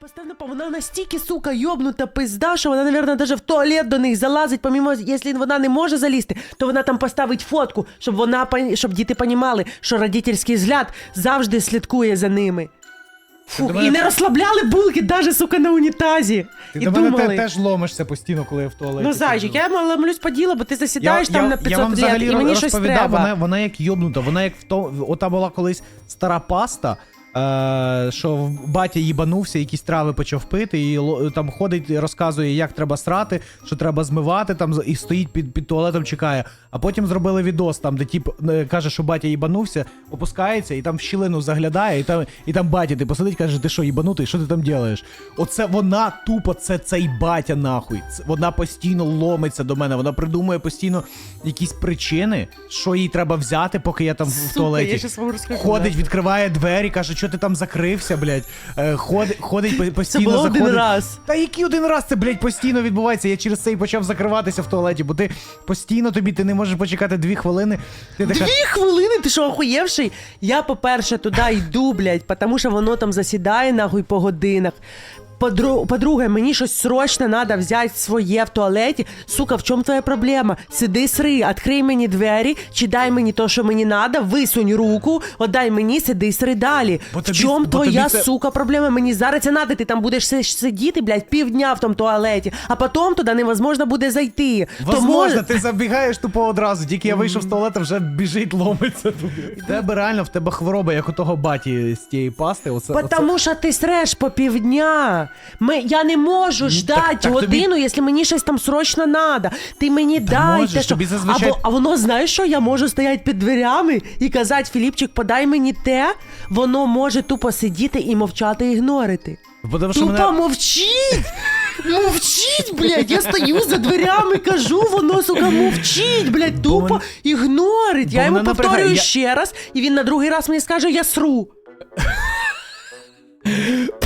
Поставно, вона настільки, сука, йобнута пизда, що вона, наверное, даже в туалет до них залазить, помімо, якщо вона не може залізти, то вона там поставить фотку, щоб вона щоб діти понімали, що родительський взгляд завжди слідкує за ними. Фух, мене і не розслабляли булки даже, сука, на унітазі. Ти і до мене думали. те- теж ломишся постійно, коли я в туалеті. Ну, зайчик, я молюсь по ділу, бо ти засідаєш там на 500 я вам лет, і мені щось треба. Вона, вона як йобнута, вона як в то, ота була колись стара паста. Е, що батя їбанувся, якісь трави почав пити, і там ходить, розказує, як треба срати, що треба змивати, там і стоїть під, під туалетом, чекає. А потім зробили відос, там, де тіп е, каже, що батя їбанувся, опускається, і там в щілину заглядає, і там, і там батя ти посидить, каже, ти що, їбанутий, що ти там робиш? Оце вона тупо, це цей батя нахуй. Це- Вона постійно ломиться до мене, вона придумує постійно якісь причини, що їй треба взяти, поки я там в туалеті. я щас вам розкажу. Ходить, відкриває двері, каже, що ти там закрився, блядь. Е, ходить, ходить по- Це постійно було один раз. Та який один раз це, блядь, постійно відбувається. Я через це і почав закриватися в туалеті, бо ти постійно тобі ти не можеш почекати дві хвилини. Ти така. Дві хвилини, ти що, охуєвший? Я, по-перше, туди йду, блядь, тому що воно там засідає нахуй по годинах. Подру- По-друге, мені щось срочно треба взяти своє в туалеті. Сука, в чому твоя проблема? Сиди сри, відкрий мені двері, чи дай мені то, що мені треба, висунь руку, отдай мені, сиди сри далі. Бо в тобі- чому бо твоя тобі це- сука проблема? Мені зараз це надо, ти там будеш си- сидіти, блядь, півдня в тому туалеті, а потім туди невозможно буде зайти. Возможно, ти забігаєш тупо одразу, тільки я вийшов з туалету, вже біжить, ломиться туди. В тебе реально в тебе хвороба, як у того баті з тієї пасти. Оце. Потому що ти среш по півдня. Ми, я не можу ждати так тобі- годину, якщо мені щось там срочно надо. Ти мені Та дай можеш, те, що... тобі зазвичай- Або, а воно знаєш що? Я можу стояти під дверями і казати, Філіпчик, подай мені те, воно може тупо сидіти і мовчати, ігнорити. Що Тупо мене... мовчить! Мовчить, блядь, я стою за дверями, кажу, воно, сука, мовчить, блядь, тупо мене- ігнорить. бо Я йому мене напрягає. повторюю Я- ще раз, і він на другий раз мені скаже, я сру.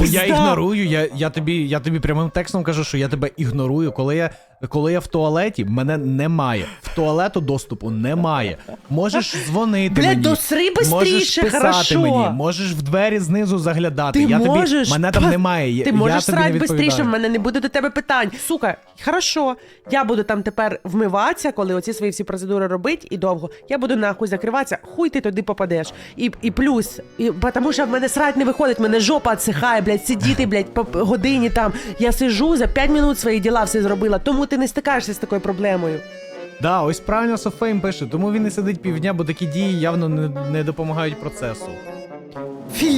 Бо Я ігнорую, я, я, тобі, я тобі прямим текстом кажу, що я тебе ігнорую. Коли я, коли я в туалеті, мене немає. В туалету доступу немає. Можеш дзвонити Блядь, мені. то сри можеш писати хорошо. мені, можеш в двері знизу заглядати. Ти я можеш, тобі, мене там немає. я- Ти я можеш тобі не срати швидше, в мене не буде до тебе питань. Сука, хорошо, я буду там тепер вмиватися, коли оці свої всі процедури робити і довго. Я буду нахуй закриватися, хуй ти туди попадеш. І, і плюс, і, тому що в мене срать не виходить, в мене жопа відсихає, блядь, сидіти, блядь, по годині там. Я сижу, за 5 минут свої діла все зробила, тому ти не стикаєшся з такою проблемою. Да, ось правильно Софейм пише, тому він і сидить півдня, бо такі дії явно не, не допомагають процесу.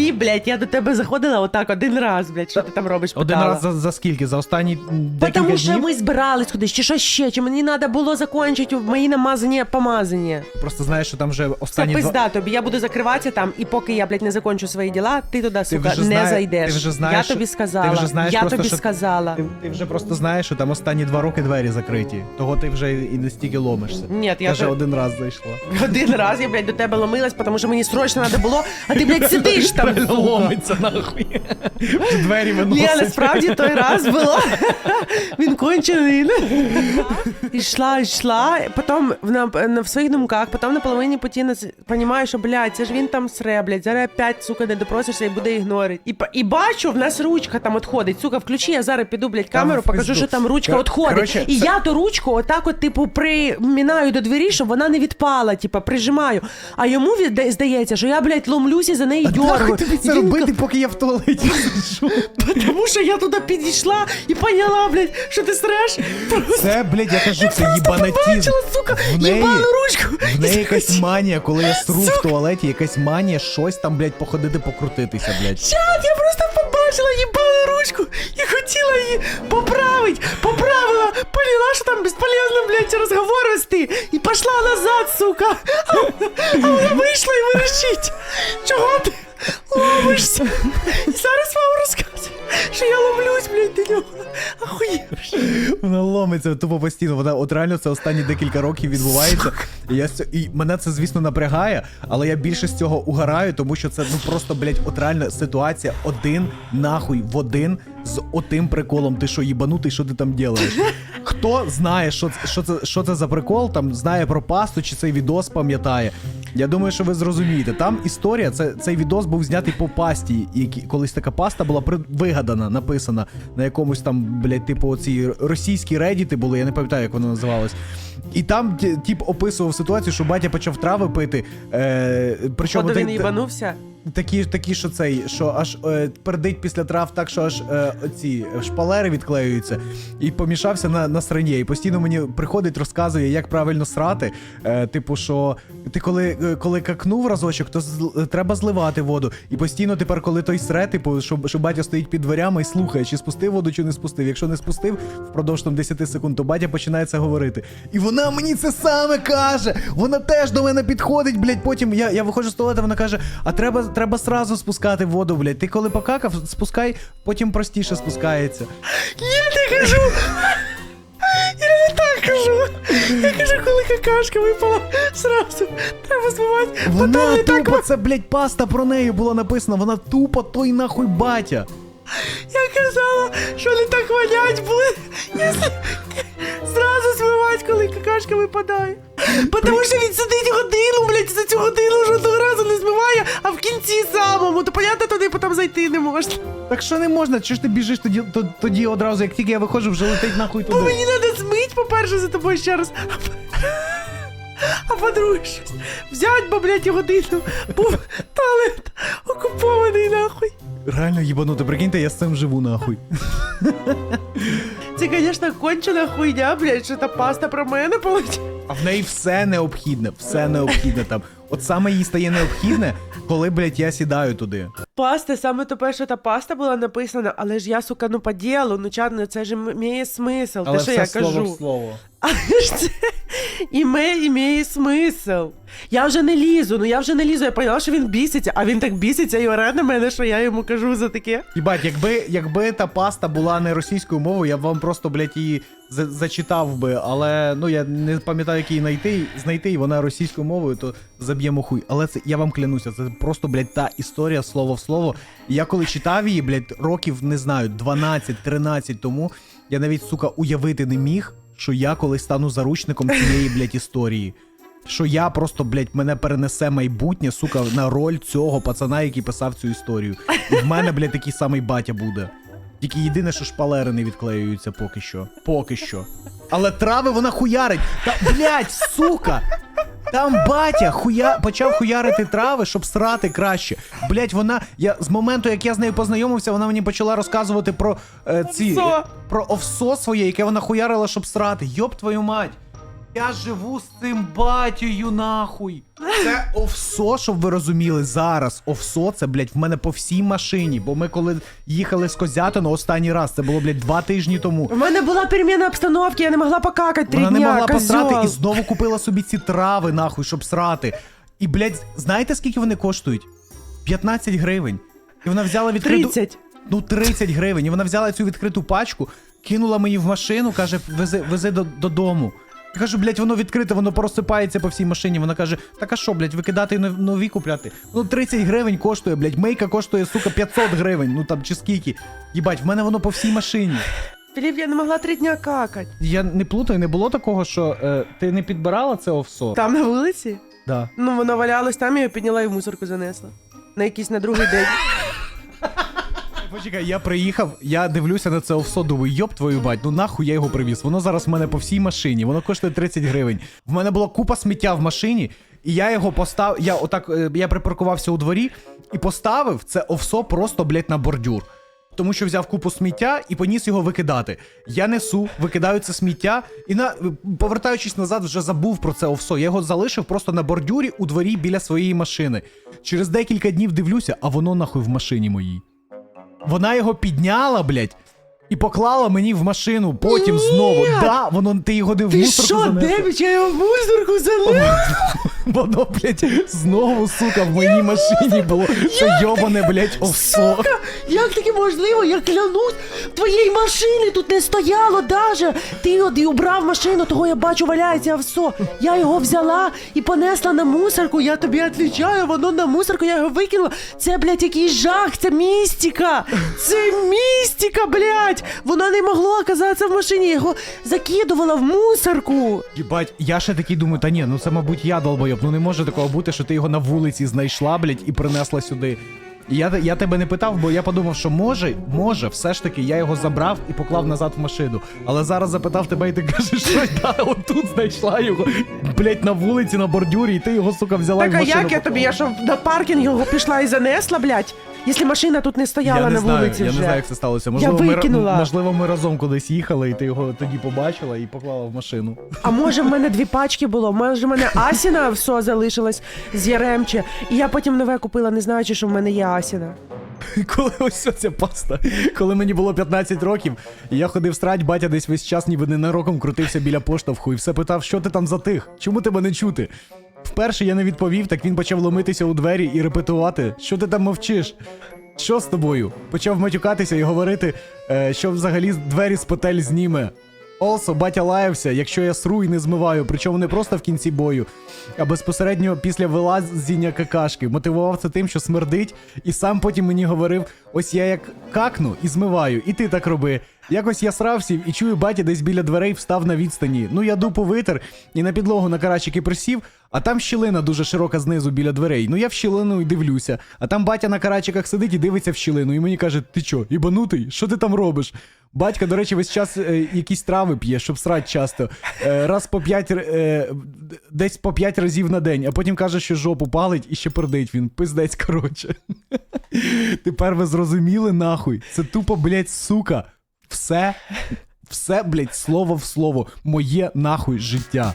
Філіп, блядь, я до тебе заходила отак один раз, блядь, що ти там робиш? Один питала. раз за, за скільки? За останні декілька Потому що днів? ми збирались кудись, чи що ще, чи мені треба було закінчити мої намазання помазання. Просто знаєш, що там вже Це останні пизда тобі, я буду закриватися там, і поки я, блядь, не закончу свої діла, ти туди, сука, вже не знає- зайдеш. ти вже знаєш, я тобі ти сказала. вже знаєш я просто, тобі що- сказала. Ти, ти вже просто знаєш, що там останні два роки двері закриті. Того ти вже і не стільки ломишся. Ні, я Каже, то- один раз зайшла. Один раз я, блядь, до тебе ломилась, тому що мені срочно треба було, а ти, блядь, сидиш там. Сука. ломиться нахуй. Двері Ні, виносить. насправді той раз було. Він кончений. Ішла, йшла, потім в, на, на- в своїх думках, потім на половині путі розумію, що, блядь, це ж він там сре, блядь, зараз опять, сука, не допросишся і буде ігнорить. І, па- і бачу, в нас ручка там відходить. Сука, включи, я зараз піду, блядь, камеру, в покажу, пизду. що там ручка Кор- відходить. коротше, і це- я ту ручку отак от, типу, примінаю до двері, щоб вона не відпала, типу, прижимаю. А йому від- здається, що я, блядь, ломлюся за неї дьоргаю. Тобі це робити, поки я в туалеті сиджу? Тому що я туди підійшла і поняла, блядь, що ти среш. Це, блядь, я кажу, це їбанатізм. побачила, сука, В неї- їбану ручку. В неї якась манія, коли я сру в Сука. туалеті, якась манія щось там, блядь, походити, покрутитися, блядь. Чат, я просто побачила їбану ручку і хотіла її поправити. Поправила, поняла, що там безполезно, блядь, розговор вести. І пішла назад, сука. А, а вона вийшла і вирішить. Чого ти ловишся? І зараз вам розказую, що я ловлюсь, блядь, до нього. Ахуєш. Вона ломиться тупо постійно. Вона от реально це останні декілька років відбувається. І я з цього- і мене це, звісно, напрягає, але я більше з цього угораю, тому що це ну просто, блядь, от реально ситуація один нахуй в один з отим приколом. Ти що, їбанутий, що ти там робиш? Хто знає, що, це- що, це, що це за прикол, там знає про пасту, чи цей відос пам'ятає. Я думаю, що ви зрозумієте. Там історія, це, цей відос був знятий по пасті, які колись така паста була при, вигадана, написана на якомусь там, блядь, типу, оці російські редіти були, я не пам'ятаю, як воно називалось. І там ті- тіп описував ситуацію, що батя почав трави пити. Е, причому Походу він їбанувся. Такі, такі, що цей, що аж е, пердить після трав, так що аж е, ці шпалери відклеюються, і помішався на, на срані. І постійно мені приходить, розказує, як правильно срати. Е, типу, що ти коли, е, коли какнув разочок, то зл- треба зливати воду. І постійно тепер, коли той сре, типу, що, що батя стоїть під дверями і слухає, чи спустив воду, чи не спустив. Якщо не спустив впродовж там 10 секунд, то батя починає це говорити. І вона мені це саме каже. Вона теж до мене підходить, блядь. Потім я, я виходжу з туалету, вона каже: а треба, треба сразу спускати воду, блядь. Ти коли покакав, спускай, потім простіше спускається. Я не кажу. Я не так кажу. Я кажу, коли какашка випала, зразу треба змивати. Вона не так. це, блядь, паста про неї була написана. Вона тупо той нахуй батя. Я казала, що не так вонять буде, якщо зразу змивати, коли какашка випадає. Тому що він сидить годину, блядь, за цю годину жодного разу не змиває, а в кінці самому, то понятно, туди потім зайти не можна. Так що не можна, чи ж ти біжиш тоді, то- тоді одразу, як тільки я виходжу, вже летить нахуй Бо туди. мені треба змить, по-перше, за тобою ще раз. А по- А по-друге, щось взять, бо, блядь, годину був туалет окупований нахуй. Реально їбанути, прикиньте, я з цим живу нахуй. Це, звісно, кончена хуйня, блядь, що та паста про мене полетіла. А в неї все необхідне, все необхідне там. От саме їй стає необхідне, коли, блядь, я сідаю туди. Паста, саме то перша та паста була написана, але ж я, сука, ну по ділу, ну чарно, це ж має смисл, те, що я кажу. слово. Але ж це іме, імеє смисл. Я вже не лізу, ну я вже не лізу, я поняла, що він біситься, а він так біситься і оре на мене, що я йому кажу за таке. Їбать, якби, якби та паста була не російською мовою, я б вам просто, блядь, її за- зачитав би, але ну я не пам'ятаю, як її знайти, знайти, і вона російською мовою, то заб'ємо хуй. Але це я вам клянуся, це просто, блядь, та історія слово в слово. Я коли читав її, блядь, років не знаю, 12-13 тому, я навіть, сука, уявити не міг, що я колись стану заручником цієї, блядь, історії. Що я просто, блядь, мене перенесе майбутнє, сука, на роль цього пацана, який писав цю історію. І в мене, блядь, такий самий батя буде. Тільки єдине, що шпалери не відклеюються поки що. Поки що. Але трави вона хуярить. Та, блядь, сука! Там батя хуя... почав хуярити трави, щоб срати краще. Блять, вона. Я з моменту, як я з нею познайомився, вона мені почала розказувати про е, ці. Овсо. Про овсо своє, яке вона хуярила, щоб срати. Йоп твою мать. Я живу з цим батєю, нахуй. Це овсо, щоб ви розуміли, зараз овсо це, блядь, в мене по всій машині. Бо ми коли їхали з Козятину останній раз, це було, блядь, два тижні тому. У мене була переміна обстановки, я не могла покакати три Вона дня, не могла козьол. посрати і знову купила собі ці трави, нахуй, щоб срати. І, блядь, знаєте, скільки вони коштують? 15 гривень. І вона взяла відкриту... 30. Ну, 30 гривень. І вона взяла цю відкриту пачку, кинула мені в машину, каже, вези, вези до, додому. Я кажу, блядь, воно відкрите, воно порозсипається по всій машині. Вона каже, так а що, блядь, викидати і нові купляти? Ну 30 гривень коштує, блядь, мейка коштує, сука, 500 гривень, ну там чи скільки. Їбать, в мене воно по всій машині. Філіп, я не могла три дня какати. Я не плутаю, не було такого, що е, ти не підбирала це овсо? Там на вулиці? Да. Ну, воно валялось там, я його підняла і в мусорку занесла. На якийсь на другий день. Почекай, я приїхав, я дивлюся на це овсо, думаю, йоп твою бать, ну нахуй я його привіз. Воно зараз в мене по всій машині, воно коштує 30 гривень. В мене була купа сміття в машині, і я його постав. Я отак е, я припаркувався у дворі і поставив це овсо просто, блядь, на бордюр. Тому що взяв купу сміття і поніс його викидати. Я несу, викидаю це сміття, і на повертаючись назад, вже забув про це овсо. Я його залишив просто на бордюрі у дворі біля своєї машини. Через декілька днів дивлюся, а воно нахуй в машині моїй. Вона його підняла, блядь, і поклала мені в машину, потім знову. Да, воно ти його не в Ти мусорку що, занесла. Я його в мусорку занесла? Воно, блядь, знову, сука, в моїй машині було. Це йобане, блядь, овсо. Сука, як таке можливо? Я клянусь, твоєї машини тут не стояло даже. Ти от і убрав машину, того я бачу валяється все. Я його взяла і понесла на мусорку. Я тобі відповідаю, воно на мусорку, я його викинула. Це, блядь, якийсь жах, це містика. Це містика, блядь. Воно не могло оказатися в машині. Я його закидувала в мусорку. Єбать, я ще такий думаю, та ні, ну це, мабуть, я долбойоб долбойоб. Ну не може такого бути, що ти його на вулиці знайшла, блядь, і принесла сюди. І я, я тебе не питав, бо я подумав, що може, може, все ж таки я його забрав і поклав назад в машину. Але зараз запитав тебе, і ти кажеш, що да, отут знайшла його, блять, на вулиці, на бордюрі, і ти його, сука, взяла Так в а машину. як я тобі? Я що на паркінг його пішла і занесла, блядь? Якщо машина тут не стояла я не на знаю, вулиці я вже. не знаю, як це сталося. Можливо, ми, викинула. можливо, ми разом кудись їхали, і ти його тоді побачила і поклала в машину. А може в мене дві пачки було? Може в мене Асіна все залишилось з Яремче, і я потім нове купила, не знаючи, що в мене є Асіна. Коли ось ця паста, коли мені було 15 років, і я ходив срать, батя десь весь час ніби ненароком крутився біля поштовху і все питав, що ти там затих? Чому тебе не чути? Вперше я не відповів, так він почав ломитися у двері і репетувати, що ти там мовчиш? Що з тобою? Почав матюкатися і говорити, е, що взагалі двері з потель зніме. Олсо, батя лаявся, якщо я сру і не змиваю, причому не просто в кінці бою, а безпосередньо після вилазіння какашки. Мотивував це тим, що смердить, і сам потім мені говорив: ось я як какну і змиваю, і ти так роби. Якось я срав сів і чую, батя десь біля дверей встав на відстані. Ну я дупу витер і на підлогу на карачики присів, а там щілина дуже широка знизу біля дверей. Ну я в щілину і дивлюся. А там батя на карачиках сидить і дивиться в щілину. І мені каже: ти чо, ібанутий? Що ти там робиш? Батька, до речі, весь час е, якісь трави п'є, щоб срать часто. Е, раз по п'ять, е, десь по п'ять разів на день, а потім каже, що жопу палить і ще пердить він. Пиздець, коротше. Тепер ви зрозуміли, нахуй. Це тупо, блядь, сука. Все, все, блядь, слово в слово. Моє нахуй життя.